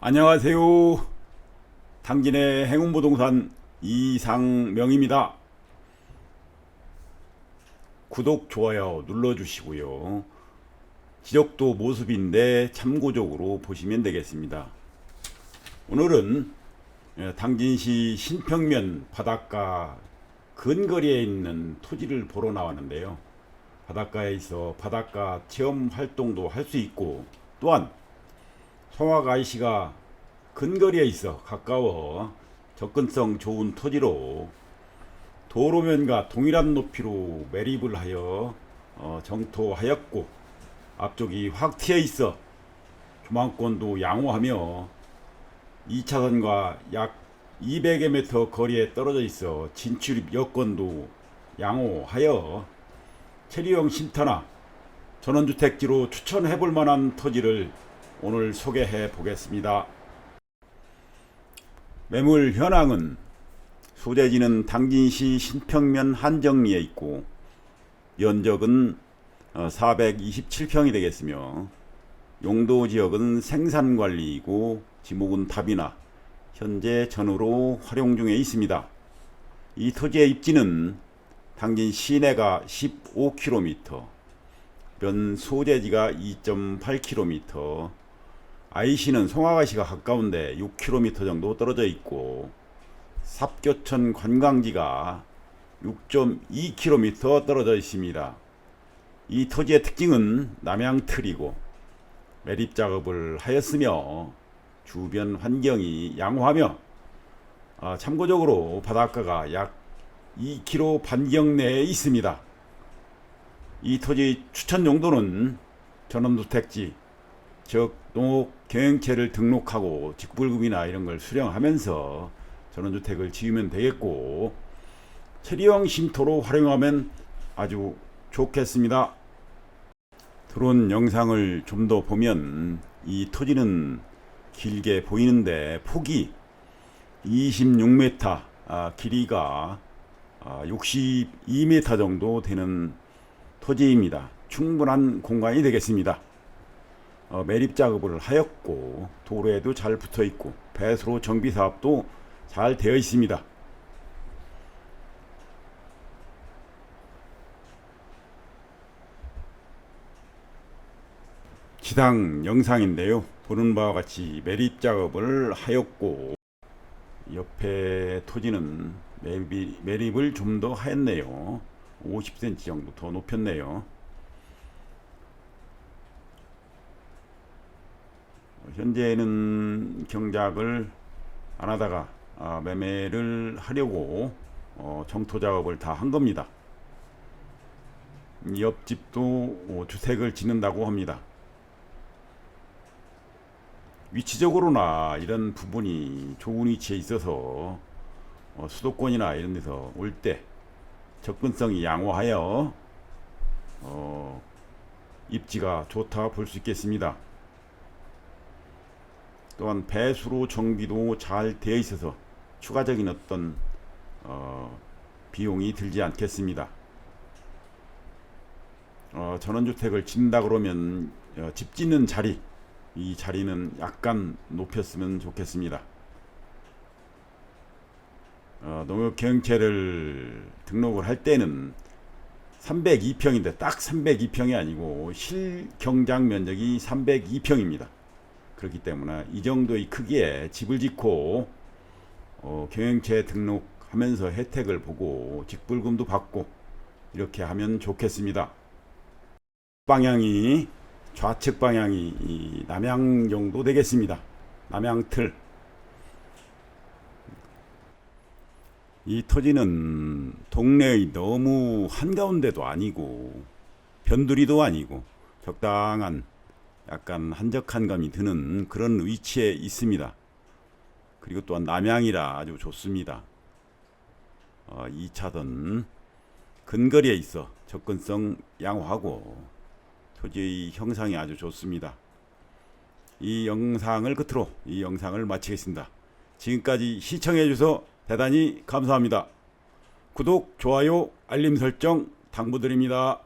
안녕하세요. 당진의 행운부동산 이상명입니다. 구독, 좋아요 눌러주시고요. 지적도 모습인데 참고적으로 보시면 되겠습니다. 오늘은 예, 당진시 신평면 바닷가 근거리에 있는 토지를 보러 나왔는데요. 바닷가에 있어 바닷가 체험 활동도 할 수 있고 또한 IC가 근거리에 있어 가까워. 접근성 좋은 토지로 도로면과 동일한 높이로 매립을 하여 어, 정토하였고 앞쪽이 확 트여 있어 조망권도 양호하며 2차선과 약 200여 m 거리에 떨어져 있어 진출입 여건도 양호하여 체리형 쉼터나 전원주택지로 추천해 볼 만한 토지를 오늘 소개해 보겠습니다. 매물 현황은 소재지는 당진시 신평면 한정리에 있고 면적은 427평이 되겠으며 용도 지역은 생산관리이고 지목은 답이나 현재 전으로 활용 중에 있습니다. 이 토지의 입지는 당진 시내가 15km, 면 소재지가 2.8km, IC는 송화가시가 가까운데 6km 정도 떨어져 있고 삽교천 관광지가 6.2km 떨어져 있습니다. 이 토지의 특징은 남양틀이고 매립 작업을 하였으며 주변 환경이 양호하며 아, 참고적으로 바닷가가 약 2km 반경 내에 있습니다. 이 토지 추천 용도는 전원주택지, 즉 농업 경영체를 등록하고 직불금이나 이런 걸 수령하면서 전원주택을 지으면 되겠고 체리형 쉼터로 활용하면 아주 좋겠습니다. 드론 영상을 좀 더 보면 이 토지는 길게 보이는데 폭이 26m, 아, 길이가 아, 62m 정도 되는 토지입니다. 충분한 공간이 되겠습니다. 어, 매립 작업을 하였고 도로에도 잘 붙어 있고 배수로 정비 사업도 잘 되어 있습니다. 지당 영상인데요. 보는 바와 같이 매립 작업을 하였고 옆에 토지는 매립, 매립을 좀 더 하였네요. 50cm 정도 더 높였네요. 현재는 경작을 안 하다가 아, 매매를 하려고 어, 정토 작업을 다 한 겁니다. 옆집도 어, 주택을 짓는다고 합니다. 위치적으로나 이런 부분이 좋은 위치에 있어서 어, 수도권이나 이런 데서 올 때 접근성이 양호하여 어, 입지가 좋다 볼 수 있겠습니다. 또한 배수로 정비도 잘 되어 있어서 추가적인 어떤 어, 비용이 들지 않겠습니다. 어, 전원주택을 짓는다 그러면 어, 집 짓는 자리 이 자리는 약간 높였으면 좋겠습니다. 어, 농업경영체를 등록을 할 때는 302평인데 딱 302평이 아니고 실경작 면적이 302평입니다. 그렇기 때문에 이 정도의 크기의 집을 짓고 어, 경영체 등록하면서 혜택을 보고 직불금도 받고 이렇게 하면 좋겠습니다. 방향이 좌측 방향이 이 남양 정도 되겠습니다. 남양틀. 이 토지는 동네의 너무 한가운데도 아니고 변두리도 아니고 적당한 약간 한적한 감이 드는 그런 위치에 있습니다. 그리고 또한 남양이라 아주 좋습니다. 어, 2차선 근거리에 있어 접근성 양호하고 토지의 형상이 아주 좋습니다. 이 영상을 끝으로 이 영상을 마치겠습니다. 지금까지 시청해 주셔서 대단히 감사합니다. 구독, 좋아요, 알림 설정 당부드립니다.